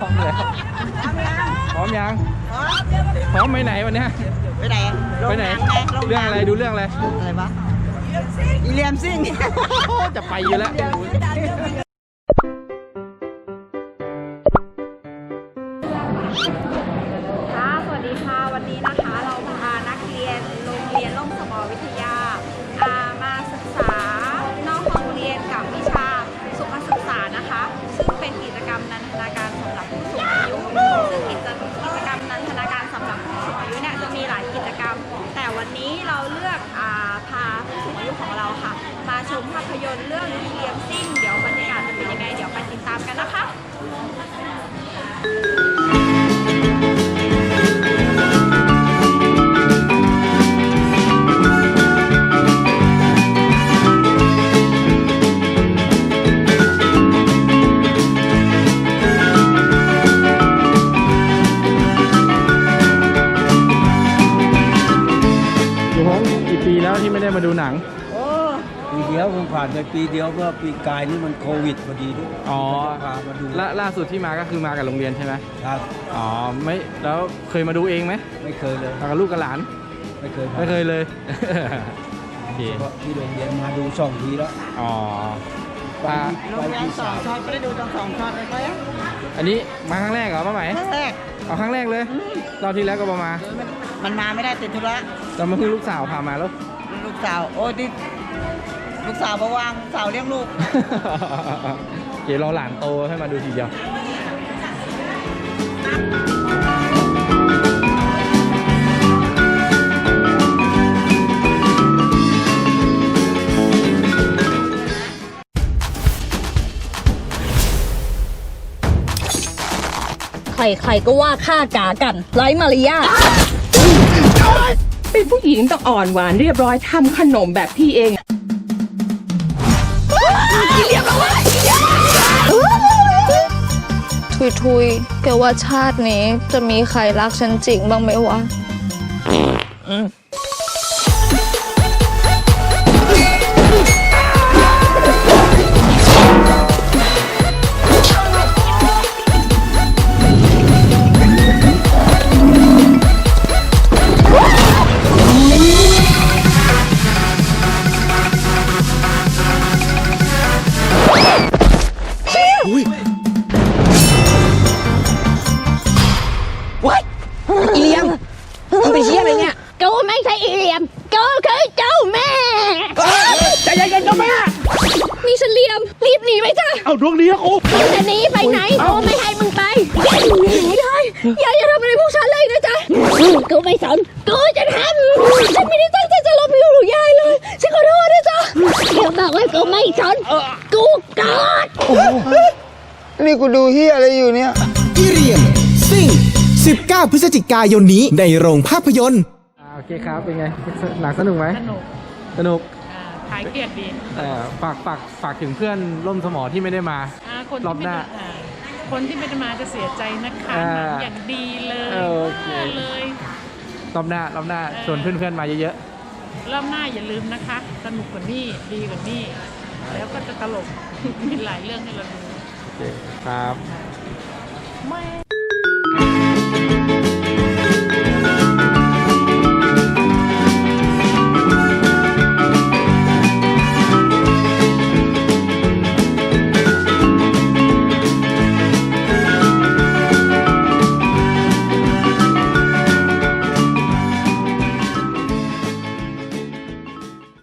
พร้อมเลยพร้อมยังพร้อมไปไหนวันเนี้ยไปไหนอะไปไหนโงเรื่องอะไรดูเรื่องอะไรอะไรวะอีเลียมซิ่งจะไปอยู่แล้วค่ะสวัสดีค่ะวันนี้นะคะ ลือกอาพาผู้สูงอายุของเราค่ะ มาชมภาพยนตร์เรื่องเลียมซิ่ง เดี๋ยวบรรยากาศจะเป็นยังไง เดี๋ยวไปติดตามกันนะคะ ม่ได้มาดูหนัง ปีเดียวเพิ่งผ่านไปปีเดียวเมื่อปีกายนี่มันโควิดพอดีด้วยอ๋อพามาดูล่าล่าสุดที่มาก็คือมากับโรงเรียนใช่ไหมครับอ๋อไม่แล้วเคยมาดูเองไหมไม่เคยเลย มากับลูกกับหลาน ไม่เคยไม่เคยเลย โอเคเพราะที่โรงเรียนมาดูสองทีแล้วอ๋อไปปลาโรงเรียนสองช็อตไม่ได้ดูทั้งสองช็อตเลยไหมอันนี้มาครั้งแรกเหรอป้าไหมครั้งแรกเอาครั้งแรกเลยรอบที่แล้วก็ประมาณมันมาไม่ได้ติดธุระแต่มาเพิ่งลูกสาวพามาแล้วลู กสาว โอ้ดิลูกสาวมาวางลูกสาวเลี้ยงลูก เดี๋ยวรอหลานโตให้มาดูทีเดียว ใครๆก็ว่าข้ากากันไร้มารยาท เป็นผู้หญิงต้องอ่อนหวานเรียบร้อยทำขนมแบบพี่เองทุยทุยๆแกว่าชาตินี้จะมีใครรักฉันจริงบ้างไหมวะ อีเหลียมกูคือเจ้าแม่ใจเย็นๆเจ้าแม่นี่ฉันเหลียมรีบหนีไปจ้ะเอาดวงดีนะกูมึงจะหนีไปไหนกูไม่ให้มึงไปหนีได้อย่าอย่าทำอะไรพวกฉันเลยนะจ๊ะกูไม่สนกูจะทำฉันไม่ได้ตั้งใจจะลบหลู่หรือยายเลยฉันขอโทษนะจ๊ะเดี๋ยวบอกว่ากูไม่สนกูกอดนี่กูดูเฮียอะไรอยู่เนี่ยอีเรียมซิ่ง 19 พฤศจิกายนนี้ในโรงภาพยนตร์อ่าโอ เคครับเป็นไงหนังสนุกไหมสนุกสนุกอ่าขายเกียรติดีเอ่อฝากฝากฝากถึงเพื่อนร่มสมอที่ไม่ได้มาอ่าคนรอบที่หไม่น้าได้อ่าคนที่ไม่ได้มาจะเสียใจนะคะอ่าหนังอย่างดีเลยเออโอเคมากเลยรอบหน้ารอบหน้าชวนเพื่อนๆมาเยอะรอบหน้าอย่าลืมนะคะ สนุกกว่านี้ดีกว่านี้ แล้วก็จะตลกมีหลายเรื่องให้เราดูๆโอเคครับไม่